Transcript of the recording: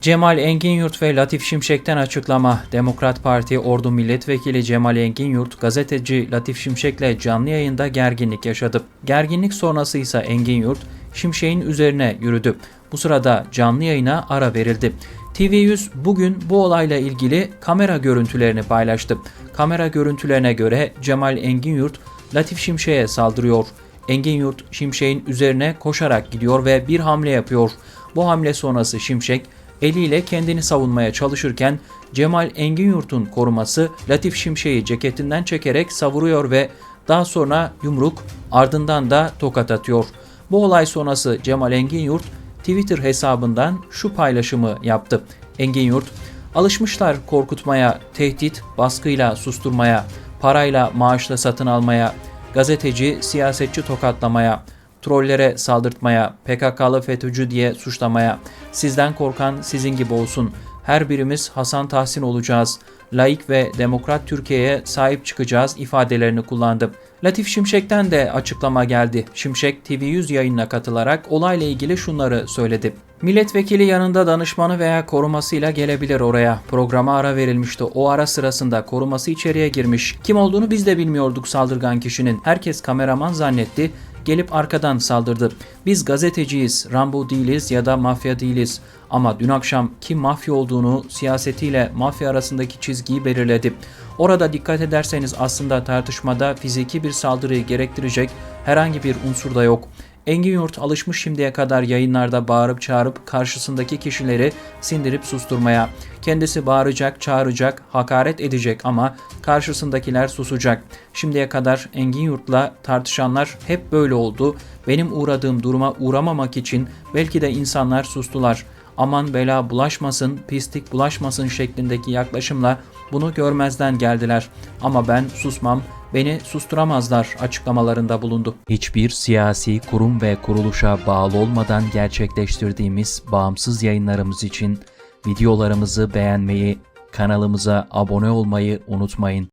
Cemal Enginyurt ve Latif Şimşek'ten açıklama. Demokrat Parti Ordu Milletvekili Cemal Enginyurt, gazeteci Latif Şimşek'le canlı yayında gerginlik yaşadı. Gerginlik sonrası ise Enginyurt, Şimşek'in üzerine yürüdü. Bu sırada canlı yayına ara verildi. TV100 bugün bu olayla ilgili kamera görüntülerini paylaştı. Kamera görüntülerine göre Cemal Enginyurt, Latif Şimşek'e saldırıyor. Enginyurt, Şimşek'in üzerine koşarak gidiyor ve bir hamle yapıyor. Bu hamle sonrası Şimşek, eliyle kendini savunmaya çalışırken Cemal Enginyurt'un koruması Latif Şimşek'i ceketinden çekerek savuruyor ve daha sonra yumruk ardından da tokat atıyor. Bu olay sonrası Cemal Enginyurt Twitter hesabından şu paylaşımı yaptı. Enginyurt, alışmışlar korkutmaya, tehdit, baskıyla susturmaya, parayla maaşla satın almaya, gazeteci, siyasetçi tokatlamaya, trollere saldırtmaya, PKK'lı FETÖ'cü diye suçlamaya, sizden korkan sizin gibi olsun, her birimiz Hasan Tahsin olacağız, laik ve demokrat Türkiye'ye sahip çıkacağız ifadelerini kullandı. Latif Şimşek'ten de açıklama geldi. Şimşek TV100 yayınına katılarak olayla ilgili şunları söyledi. Milletvekili yanında danışmanı veya korumasıyla gelebilir oraya. Programa ara verilmişti. O ara sırasında koruması içeriye girmiş. Kim olduğunu biz de bilmiyorduk saldırgan kişinin. Herkes kameraman zannetti gelip arkadan saldırdı. Biz gazeteciyiz, Rambo değiliz ya da mafya değiliz. Ama dün akşam kim mafya olduğunu siyasetiyle mafya arasındaki çizgiyi belirledi. Orada dikkat ederseniz aslında tartışmada fiziki bir saldırıyı gerektirecek herhangi bir unsur da yok. Engin Yurt alışmış şimdiye kadar yayınlarda bağırıp çağırıp karşısındaki kişileri sindirip susturmaya. Kendisi bağıracak, çağıracak, hakaret edecek ama karşısındakiler susacak. Şimdiye kadar Engin Yurt'la tartışanlar hep böyle oldu. Benim uğradığım duruma uğramamak için belki de insanlar sustular. Aman bela bulaşmasın, pislik bulaşmasın şeklindeki yaklaşımla bunu görmezden geldiler. Ama ben susmam, beni susturamazlar açıklamalarında bulundu. Hiçbir siyasi kurum ve kuruluşa bağlı olmadan gerçekleştirdiğimiz bağımsız yayınlarımız için videolarımızı beğenmeyi, kanalımıza abone olmayı unutmayın.